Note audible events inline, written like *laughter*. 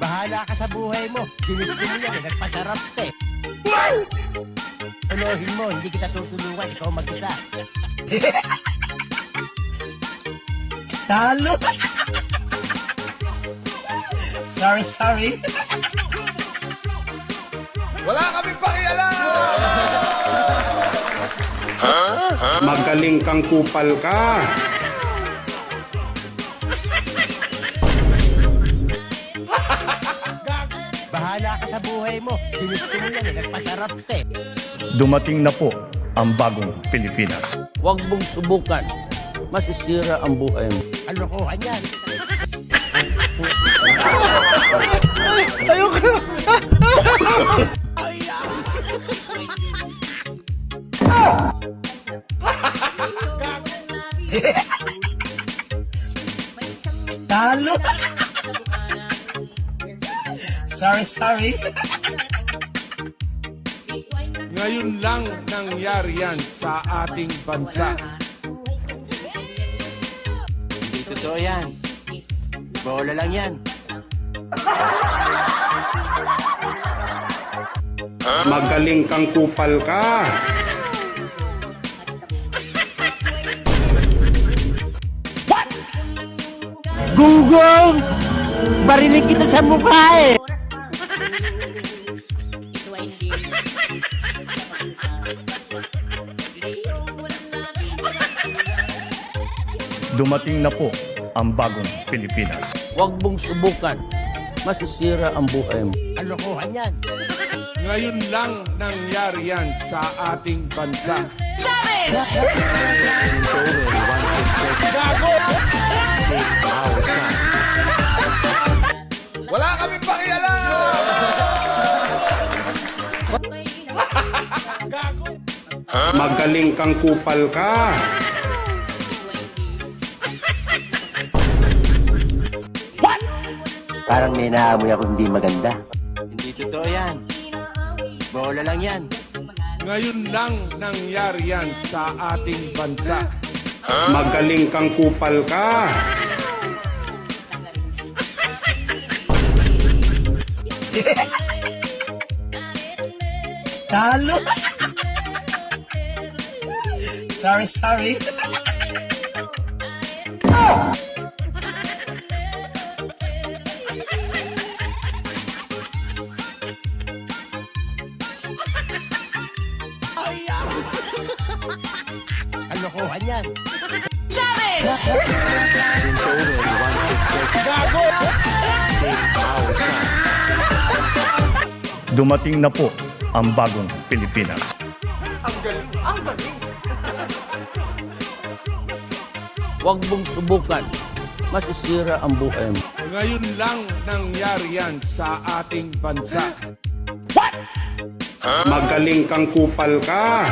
Bahala ka sa buhay mo. Yan eh. Nagpasarap ka eh. Tulohin mo, hindi kita tutulungan. Ikaw mag-isa. Talo! sorry, sorry. Wala kami pakialam! Magaling kang kupal ka. Bahala ka sa buhay mo. Ginusto mo yan eh. Nagpasarap ka eh. Dumating na po ang bagong Pilipinas. Huwag mong subukan. Masisira ang buhay mo. Alokohan yan. Talo! Sorry, sorry. Ngayon lang nangyari yan sa ating bansa. Hindi totoo yan. Bola lang yan. Magaling kang kupal ka. Gunggong! Barinig kita sa mukha eh! Dumating na po ang bagong Pilipinas. Huwag mong subukan. Masisira ang buhay mo. Alokohan yan. Ngayon lang nangyari yan sa ating bansa. Wala kami pakialam! *laughs* Magaling kang kupal ka. Parang may naamoy ako hindi maganda. Hindi totoo yan. Bola lang yan. Ngayon lang nangyari yan sa ating bansa. Magaling kang kupal ka. *laughs* Talo! sorry, sorry. Alokohan yan. Dumating na po ang bagong Pilipinas. Huwag mong subukan. Masisira ang buhay mo. Ngayon lang nangyari yan sa ating bansa. Magaling kang kupal ka.